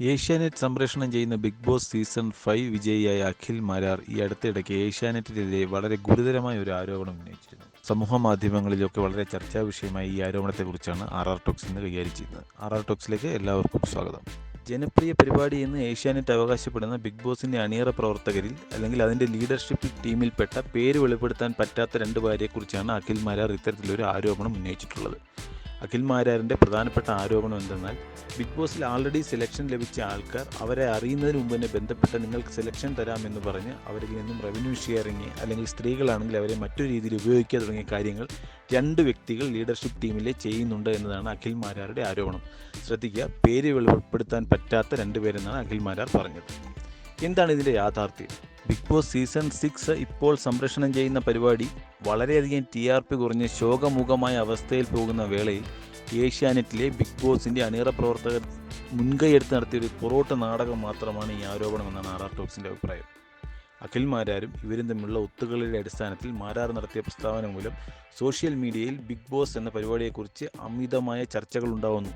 ഏഷ്യാനെറ്റ് സംപ്രേഷണം ചെയ്യുന്ന big Boss season five വിജയിയായ അഖിൽ മാരാർ ഈ അടുത്തിടയ്ക്ക് ഏഷ്യാനെറ്റിനെതിരെ വളരെ ഗുരുതരമായ ഒരു ആരോപണം ഉന്നയിച്ചിരുന്നു. സമൂഹ മാധ്യമങ്ങളിലൊക്കെ വളരെ ചർച്ചാ വിഷയമായി ഈ ആരോപണത്തെക്കുറിച്ചാണ് ആർ ആർ ടോക്സ് ഇന്ന് കൈകാര്യം ചെയ്യുന്നത്. ആർ ആർ ടോക്സിലേക്ക് എല്ലാവർക്കും സ്വാഗതം. ജനപ്രിയ പരിപാടി എന്ന് ഏഷ്യാനെറ്റ് അവകാശപ്പെടുന്ന ബിഗ് ബോസിന്റെ അണിയറ പ്രവർത്തകരിൽ അല്ലെങ്കിൽ അതിന്റെ ലീഡർഷിപ്പ് ടീമിൽപ്പെട്ട പേര് വെളിപ്പെടുത്താൻ പറ്റാത്ത രണ്ട് പേരെക്കുറിച്ചാണ് അഖിൽ മാരാർ ഇത്തരത്തിലൊരു ആരോപണം ഉന്നയിച്ചിട്ടുള്ളത്. അഖിൽ മാരാറിന്റെ പ്രധാനപ്പെട്ട ആരോപണം എന്തെന്നാൽ ബിഗ് ബോസിൽ ആൾറെഡി സെലക്ഷൻ ലഭിച്ച ആൾക്കാർ അവരെ അറിയുന്നതിന് മുമ്പ് തന്നെ ബന്ധപ്പെട്ട നിങ്ങൾക്ക് സെലക്ഷൻ തരാമെന്ന് പറഞ്ഞ് അവരിൽ നിന്നും റവന്യൂ ഷെയറിങ് അല്ലെങ്കിൽ സ്ത്രീകളാണെങ്കിൽ അവരെ മറ്റൊരു രീതിയിൽ ഉപയോഗിക്കുക തുടങ്ങിയ കാര്യങ്ങൾ രണ്ട് വ്യക്തികൾ ലീഡർഷിപ്പ് ടീമിലെ ചെയ്യുന്നുണ്ട് എന്നതാണ് അഖിൽ മാരാരുടെ ആരോപണം. ശ്രദ്ധിക്കുക പേര് വെളിപ്പെടുത്താൻ പറ്റാത്ത രണ്ടുപേരെന്നാണ് അഖിൽ മാരാർ പറഞ്ഞത്. എന്താണ് ഇതിന്റെ യാഥാർത്ഥ്യം? ബിഗ് ബോസ് സീസൺ സിക്സ് ഇപ്പോൾ സംപ്രേഷണം ചെയ്യുന്ന പരിപാടി വളരെയധികം ടി ആർ പി കുറഞ്ഞ് ശോകമുഖമായ അവസ്ഥയിൽ പോകുന്ന വേളയിൽ ഏഷ്യാനെറ്റിലെ ബിഗ് ബോസിന്റെ അണിയറ പ്രവർത്തകർ മുൻകൈയെടുത്ത് നടത്തിയ ഒരു പൊറോട്ട നാടകം മാത്രമാണ് ഈ ആരോപണമെന്നാണ് ആർ ആർ ടോക്സിന്റെ അഭിപ്രായം. അഖിൽ മാരാരും ഇവരും തമ്മിലുള്ള ഒത്തുകളിയുടെ അടിസ്ഥാനത്തിൽ മാരാർ നടത്തിയ പ്രസ്താവന മൂലം സോഷ്യൽ മീഡിയയിൽ ബിഗ് ബോസ് എന്ന പരിപാടിയെക്കുറിച്ച് അമിതമായ ചർച്ചകൾ ഉണ്ടാവുന്നു.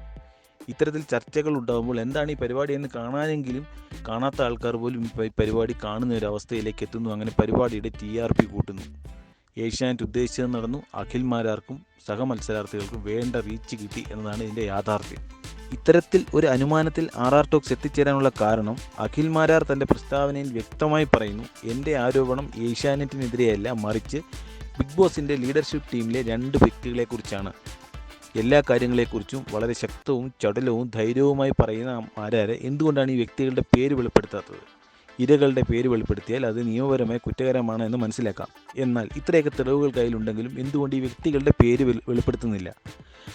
ഇത്തരത്തിൽ ചർച്ചകൾ ഉണ്ടാകുമ്പോൾ എന്താണ് ഈ പരിപാടി എന്ന് കാണാനെങ്കിലും കാണാത്ത ആൾക്കാർ പോലും ഈ പരിപാടി കാണുന്ന ഒരു അവസ്ഥയിലേക്ക് എത്തുന്നു. അങ്ങനെ പരിപാടിയുടെ ടി ആർ പി കൂട്ടുന്നു. ഏഷ്യാനെറ്റ് ഉദ്ദേശിച്ചത് നടന്നു. അഖിൽമാരാർക്കും സഹമത്സരാർത്ഥികൾക്കും വേണ്ട റീച്ച് കിട്ടി എന്നതാണ് ഇതിന്റെ യാഥാർത്ഥ്യം. ഇത്തരത്തിൽ ഒരു അനുമാനത്തിൽ ആർ ആർ ടോക്സ് എത്തിച്ചേരാനുള്ള കാരണം അഖിൽ മാരാർ തന്റെ പ്രസ്താവനയിൽ വ്യക്തമായി പറയുന്നു. എന്റെ ആരോപണം ഏഷ്യാനെറ്റിനെതിരെയല്ല മറിച്ച് ബിഗ് ബോസിന്റെ ലീഡർഷിപ്പ് ടീമിലെ രണ്ട് വ്യക്തികളെക്കുറിച്ചാണ്. എല്ലാ കാര്യങ്ങളെക്കുറിച്ചും വളരെ ശക്തവും ചടലവും ധൈര്യവുമായി പറയുന്ന ആരാരെ? എന്തുകൊണ്ടാണ് ഈ വ്യക്തികളുടെ പേര് വെളിപ്പെടുത്താത്തത്? ഇരകളുടെ പേര് വെളിപ്പെടുത്തിയാൽ അത് നിയമപരമായി കുറ്റകരമാണ് എന്ന് മനസ്സിലാക്കാം. എന്നാൽ ഇത്രയൊക്കെ തെളിവുകൾ കയ്യിലുണ്ടെങ്കിലും എന്തുകൊണ്ട് ഈ വ്യക്തികളുടെ പേര് വെളിപ്പെടുത്തുന്നില്ല?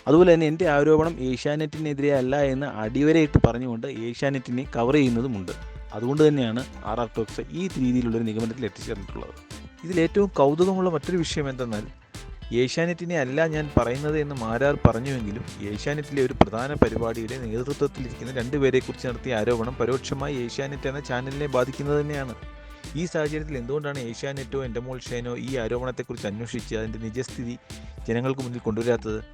അതുപോലെ തന്നെ എന്റെ ആരോപണം ഏഷ്യാനെറ്റിനെതിരെ അല്ല എന്ന് അടിവരയിട്ട് പറഞ്ഞുകൊണ്ട് ഏഷ്യാനെറ്റിനെ കവർ ചെയ്യുന്നതുമുണ്ട്. അതുകൊണ്ട് തന്നെയാണ് ആർ ആർ ടോക്സ് ഈ രീതിയിലുള്ളൊരു നിഗമനത്തിൽ എത്തിച്ചേർന്നിട്ടുള്ളത്. ഇതിൽ ഏറ്റവും കൗതുകമുള്ള മറ്റൊരു വിഷയം എന്തെന്നാൽ ഏഷ്യാനെറ്റിനെ അല്ല ഞാൻ പറയുന്നത് എന്ന് മാരാർ പറഞ്ഞുവെങ്കിലും ഏഷ്യാനെറ്റിലെ ഒരു പ്രധാന പരിപാടിയുടെ നേതൃത്വത്തിലിരിക്കുന്ന രണ്ടുപേരെക്കുറിച്ച് നടത്തിയ ആരോപണം പരോക്ഷമായി ഏഷ്യാനെറ്റ് എന്ന ചാനലിനെ ബാധിക്കുന്നത് തന്നെയാണ്. ഈ സാഹചര്യത്തിൽ എന്തുകൊണ്ടാണ് ഏഷ്യാനെറ്റോ എന്റമോൾ ഷേനോ ഈ ആരോപണത്തെക്കുറിച്ച് അന്വേഷിച്ച് അതിന്റെ നിജസ്ഥിതി ജനങ്ങൾക്ക് മുന്നിൽ കൊണ്ടുവരാത്തത്?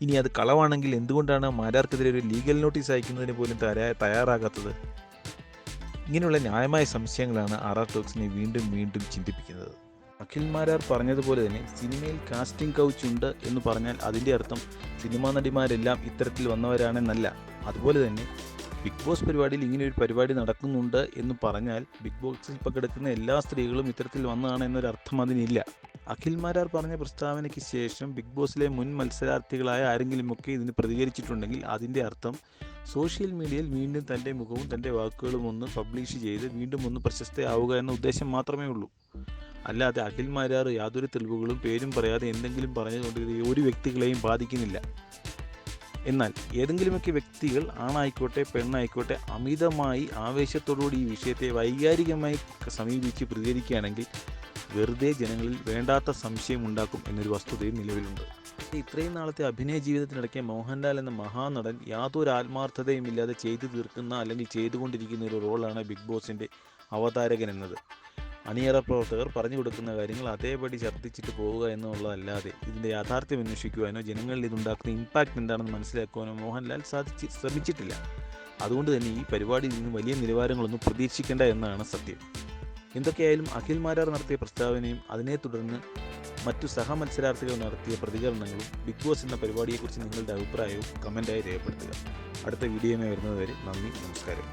ഇനി അത് കളവാണെങ്കിൽ എന്തുകൊണ്ടാണ് മാരാർക്കെതിരെ ഒരു ലീഗൽ നോട്ടീസ് അയക്കുന്നതിന് പോലും തയ്യാറാകാത്തത്? ഇങ്ങനെയുള്ള ന്യായമായ സംശയങ്ങളാണ് ആർ ആർ ടോക്സിനെ വീണ്ടും വീണ്ടും ചിന്തിപ്പിക്കുന്നത്. അഖിൽ മാരാർ പറഞ്ഞതുപോലെ തന്നെ സിനിമയിൽ കാസ്റ്റിംഗ് കൗച്ച് ഉണ്ട് എന്ന് പറഞ്ഞാൽ അതിന്റെ അർത്ഥം സിനിമാ നടിമാരെല്ലാം ഇത്തരത്തിൽ വന്നവരാണെന്നല്ല. അതുപോലെ തന്നെ ബിഗ് ബോസ് പരിപാടിയിൽ ഇങ്ങനെ ഒരു പരിപാടി നടക്കുന്നുണ്ട് എന്ന് പറഞ്ഞാൽ ബിഗ് ബോസിൽ പങ്കെടുക്കുന്ന എല്ലാ സ്ത്രീകളും ഇത്തരത്തിൽ വന്നതാണ് എന്നൊരു അർത്ഥം അതിനില്ല. അഖിൽ മാരാർ പറഞ്ഞ പ്രസ്താവനയ്ക്ക് ശേഷം ബിഗ് ബോസിലെ മുൻ മത്സരാർത്ഥികളായ ആരെങ്കിലുമൊക്കെ ഇതിന് പ്രതികരിച്ചിട്ടുണ്ടെങ്കിൽ അതിന്റെ അർത്ഥം സോഷ്യൽ മീഡിയയിൽ വീണ്ടും തന്റെ മുഖവും തന്റെ വാക്കുകളും ഒന്ന് പബ്ലിഷ് ചെയ്ത് വീണ്ടും ഒന്ന് പ്രശസ്തയാവുക എന്ന ഉദ്ദേശം മാത്രമേ ഉള്ളൂ. അല്ലാതെ അഖിൽ മാരാർ യാതൊരു തെളിവുകളും പേരും പറയാതെ എന്തെങ്കിലും പറഞ്ഞുകൊണ്ട് ഒരു വ്യക്തികളെയും ബാധിക്കുന്നില്ല. എന്നാൽ ഏതെങ്കിലുമൊക്കെ വ്യക്തികൾ ആണായിക്കോട്ടെ പെണ്ണായിക്കോട്ടെ അമിതമായി ആവേശത്തോടുകൂടി ഈ വിഷയത്തെ വൈകാരികമായി സമീപിച്ച് പ്രതികരിക്കുകയാണെങ്കിൽ വെറുതെ ജനങ്ങളിൽ വേണ്ടാത്ത സംശയം ഉണ്ടാക്കും എന്നൊരു വസ്തുതയും നിലവിലുണ്ട്. ഇത്രയും നാളത്തെ അഭിനയ ജീവിതത്തിനിടയ്ക്ക് മോഹൻലാൽ എന്ന മഹാനടൻ യാതൊരു ആത്മാർത്ഥതയും ഇല്ലാതെ ചെയ്തു തീർക്കുന്ന അല്ലെങ്കിൽ ചെയ്തുകൊണ്ടിരിക്കുന്ന ഒരു റോളാണ് ബിഗ് ബോസിന്റെ അവതാരകൻ എന്നത്. അണിയറ പ്രവർത്തകർ പറഞ്ഞു കൊടുക്കുന്ന കാര്യങ്ങൾ അതേപടി ഛർദ്ദിച്ചിട്ട് പോവുക എന്നുള്ളതല്ലാതെ ഇതിന്റെ യാഥാർത്ഥ്യം അന്വേഷിക്കുവാനോ ജനങ്ങളിൽ ഇതുണ്ടാക്കുന്ന ഇമ്പാക്റ്റ് എന്താണെന്ന് മനസ്സിലാക്കുവാനോ മോഹൻലാൽ സാധിച്ച് ശ്രമിച്ചിട്ടില്ല. അതുകൊണ്ട് തന്നെ ഈ പരിപാടിയിൽ നിന്ന് വലിയ നിലവാരങ്ങളൊന്നും പ്രതീക്ഷിക്കേണ്ട എന്നാണ് സത്യം. എന്തൊക്കെയായാലും അഖിൽ മാരാർ നടത്തിയ പ്രസ്താവനയും അതിനെ തുടർന്ന് മറ്റു സഹമത്സരാർത്ഥികൾ നടത്തിയ പ്രതികരണങ്ങളും ബിഗ് ബോസ് എന്ന പരിപാടിയെക്കുറിച്ച് നിങ്ങളുടെ അഭിപ്രായവും കമന്റായി രേഖപ്പെടുത്തുക. അടുത്ത വീഡിയോയുമായി വരുന്നതുവരെ നന്ദി നമസ്കാരം.